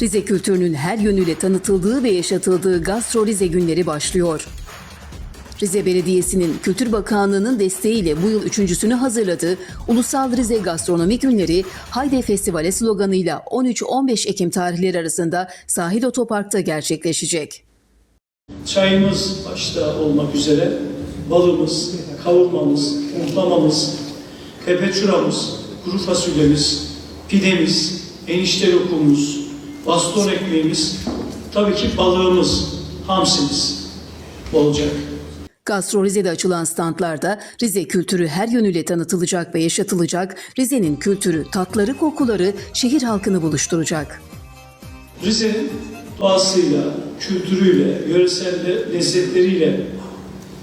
Rize kültürünün her yönüyle tanıtıldığı ve yaşatıldığı Gastro Rize günleri başlıyor. Rize Belediyesi'nin Kültür Bakanlığı'nın desteğiyle bu yıl üçüncüsünü hazırladığı Ulusal Rize Gastronomi Günleri Hayde Festivale sloganıyla 13-15 Ekim tarihleri arasında Sahil Otopark'ta gerçekleşecek. Çayımız başta olmak üzere balımız, kavurmamız, muhlamamız, pepeçuramız, kuru fasulyemiz, pidemiz, enişte lokumumuz, baston ekmeğimiz, tabii ki balığımız, hamsimiz olacak. Gastro Rize'de açılan standlarda Rize kültürü her yönüyle tanıtılacak ve yaşatılacak. Rize'nin kültürü, tatları, kokuları şehir halkını buluşturacak. Rize'nin doğasıyla, kültürüyle, yöresel lezzetleriyle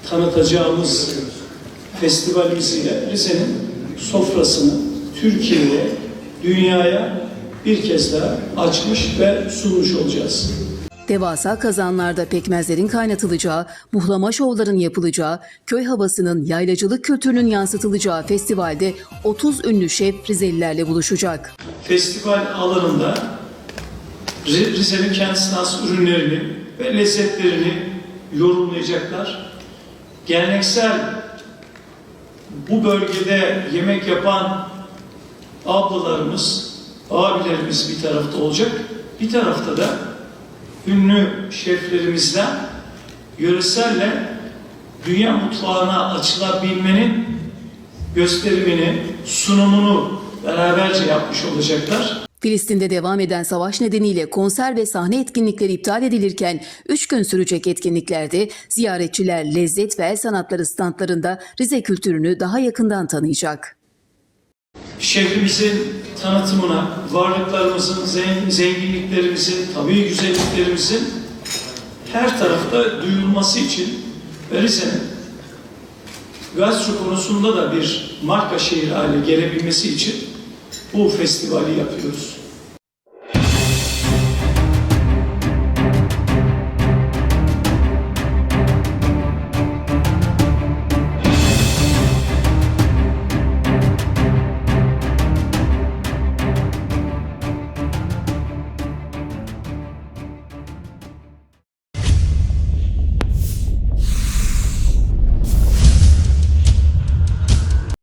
tanıtacağımız festivalimizle Rize'nin sofrasını Türkiye'ye, dünyaya bir kez daha açmış ve sunmuş olacağız. Devasa kazanlarda pekmezlerin kaynatılacağı, muhlama şovların yapılacağı, köy havasının yaylacılık kültürünün yansıtılacağı festivalde 30 ünlü şef Rizelilerle buluşacak. Festival alanında Ri- Rize'nin kendisine has ürünlerini ve lezzetlerini yorumlayacaklar. Geleneksel bu bölgede yemek yapan ablalarımız, abilerimiz bir tarafta olacak. Bir tarafta da ünlü şeflerimizden yöreselle dünya mutfağına açılabilmenin gösterimini, sunumunu beraberce yapmış olacaklar. Filistin'de devam eden savaş nedeniyle konser ve sahne etkinlikleri iptal edilirken 3 gün sürecek etkinliklerde ziyaretçiler lezzet ve el sanatları standlarında Rize kültürünü daha yakından tanıyacak. Şehrimizin tanıtımına, varlıklarımızın, zen- zenginliklerimizin, tabii güzelliklerimizin her tarafta duyulması için Rize'nin gastro konusunda da bir marka şehir haline gelebilmesi için bu festivali yapıyoruz.